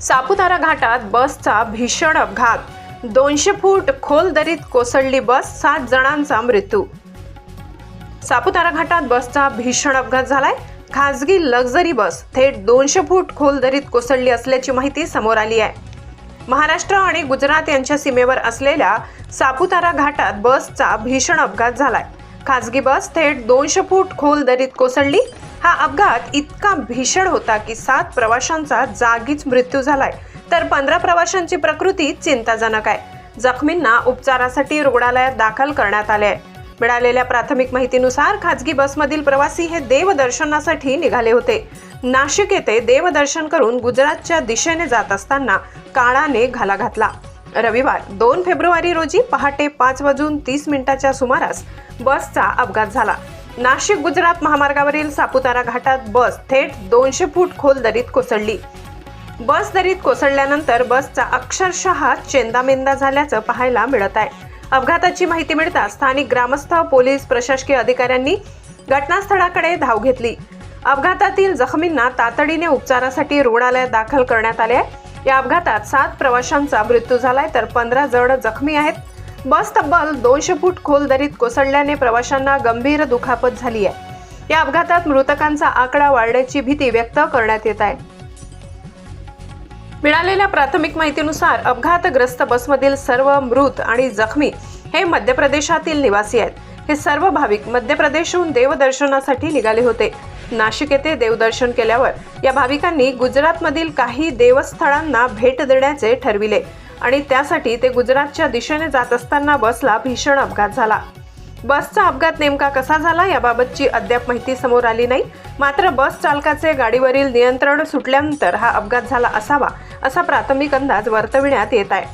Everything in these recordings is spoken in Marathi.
सापुतारा घाटात बसचा भीषण अपघात. दोनशे फूट खोल दरीत कोसळली बस सात जणांचा मृत्यू. सापुतारा घाटात बसचा भीषण अपघात झालाय. खासगी लक्झरी बस थेट दोनशे फूट खोल दरीत कोसळली असल्याची माहिती समोर आली आहे. महाराष्ट्र आणि गुजरात यांच्या सीमेवर असलेल्या सापुतारा घाटात बसचा भीषण अपघात झालाय. खासगी बस थेट दोनशे फूट खोल दरीत कोसळली. हा अपघात इतका भीषण होता की सात प्रवाशांचा जागीच मृत्यू झालाय. तर पंधरा प्रवाशांची प्रकृती चिंताजनक आहे. जखमींना उपचारासाठी रुग्णालयात दाखल करण्यात आले आहे. मिळालेल्या प्राथमिक माहितीनुसार खाजगी बसमधील प्रवासी हे देवदर्शनासाठी निघाले होते. नाशिक येथे देवदर्शन करून गुजरातच्या दिशेने जात असताना काळाने घाला घातला. रविवार दोन फेब्रुवारी रोजी पहाटे पाच वाजून तीस मिनिटाच्या सुमारास बसचा अपघात झाला. नाशिक गुजरात महामार्गावरील सापुतारा घाटात बस थेट दोनशे फूट खोल दरीत कोसळली. बस दरीत कोसळल्यानंतर बसचा अक्षरशः चेंदामेंदा झाल्याचं पाहायला मिळत आहे. अपघाताची माहिती मिळताच स्थानिक ग्रामस्थ पोलीस प्रशासकीय अधिकाऱ्यांनी घटनास्थळाकडे धाव घेतली. अपघातातील जखमींना तातडीने उपचारासाठी रुग्णालयात दाखल करण्यात आले आहे. या अपघातात सात प्रवाशांचा मृत्यू झालाय तर पंधरा जण जखमी आहेत. बस तब्बल दोनशे फूट खोल दरीत कोसळल्याने प्रवाशांना गंभीर दुखापत झाली आहे. या अपघातात मृतकांचा आकडा वाढण्याची भीती व्यक्त करण्यात येत आहे. मिळालेल्या प्राथमिक माहितीनुसार अपघातग्रस्त बसमधील सर्व मृत आणि जखमी हे मध्य प्रदेशातील निवासी आहेत. हे सर्व भाविक मध्य प्रदेशहून देवदर्शनासाठी निघाले होते. नाशिक येथे देवदर्शन केल्यावर या भाविकांनी गुजरातमधील काही देवस्थळांना भेट देण्याचे ठरविले. आणि त्यासाठी ते गुजरातच्या दिशेने जात असताना बसला भीषण अपघात झाला. बसचा अपघात नेमका कसा झाला याबाबतची अद्याप माहिती समोर आली नाही. मात्र बस चालकाचे गाडीवरील नियंत्रण सुटल्यानंतर हा अपघात झाला असावा असा प्राथमिक अंदाज वर्तविण्यात येत आहे.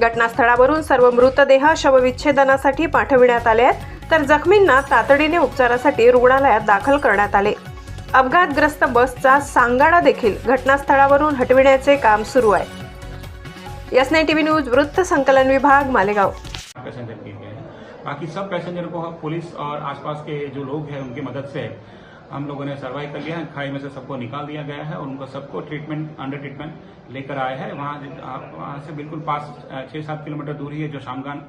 घटनास्थळावरून सर्व मृतदेह शवविच्छेदनासाठी पाठविण्यात आले आहेत तर जखमींना तातडीने उपचारासाठी रुग्णालयात दाखल करण्यात आले. अपघातग्रस्त बसचा सांगाडा देखील घटनास्थळावरून हटविण्याचे काम सुरू आहे. यसने टीव्ही न्यूज़ वृत्त संकलन विभाग, मालेगाव। पैसेंजर गए हैं। बाकी सब पैसेंजर को पुलिस और आसपास के जो लोग हैं, उनकी मदद से हम लोगों ने सर्वाइव कर लिया है। खाई में से सबको निकाल दिया गया है और उनको सबको ट्रीटमेंट अंडर ट्रीटमेंट लेकर आए हैं। वहाँ वहाँ से बिल्कुल पास छः सात किलोमीटर दूर ही है जो शामगान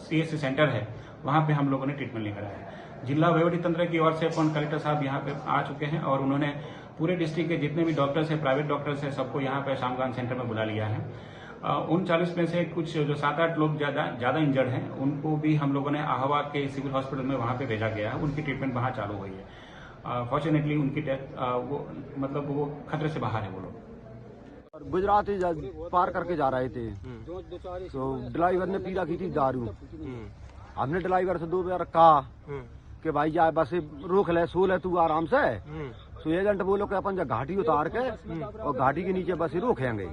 सी एस सेंटर है। वहाँ पे हम लोगों ने ट्रीटमेंट लेकर आए है। जिला वहीवटी तंत्र की ओर से अपन कलेक्टर साहब यहाँ पे आ चुके हैं और उन्होंने पूरे डिस्ट्रिक्ट के जितने भी डॉक्टर्स हैं प्राइवेट डॉक्टर्स हैं सबको यहाँ पे शामगान सेंटर में बुला लिया है। उन चालीस में से कुछ जो सात आठ लोग ज़्यादा ज़्यादा इंजर्ड हैं उनको भी हम लोगों ने आहवा के सिविल हॉस्पिटल में वहाँ पे भेजा गया है। उनकी ट्रीटमेंट वहाँ चालू हुई है। फॉर्चुनेटली उनकी डेथ वो मतलब वो खतरे से बाहर है वो लोग। गुजरात ही पार करके जा रहे थे। तो ड्राइवर ने पीला की थी दारू। हमने ड्राइवर से दो बार कहा कि भाई जा बस रोक ले सो ले तू आराम से। तो एजेंट बोलो कि अपन जा घाटी उतार के और घाटी के नीचे बस ही रोकेंगे।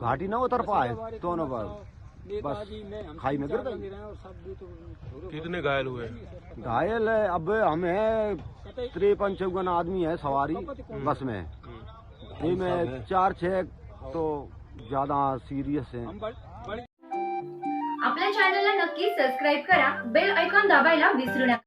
घाटी ना उतर पाए दोनों बस। बस खाई में गिर गई। कितने घायल हुए? घायल है अब हमें तिरपन चौवन आदमी है सवारी बस में। इनमें चार छह तो ज़्यादा सीरियस हैं। आपल्या चॅनलला नक्की सबस्क्राईब करा बेल आयकॉन दाबायला विसरू नका.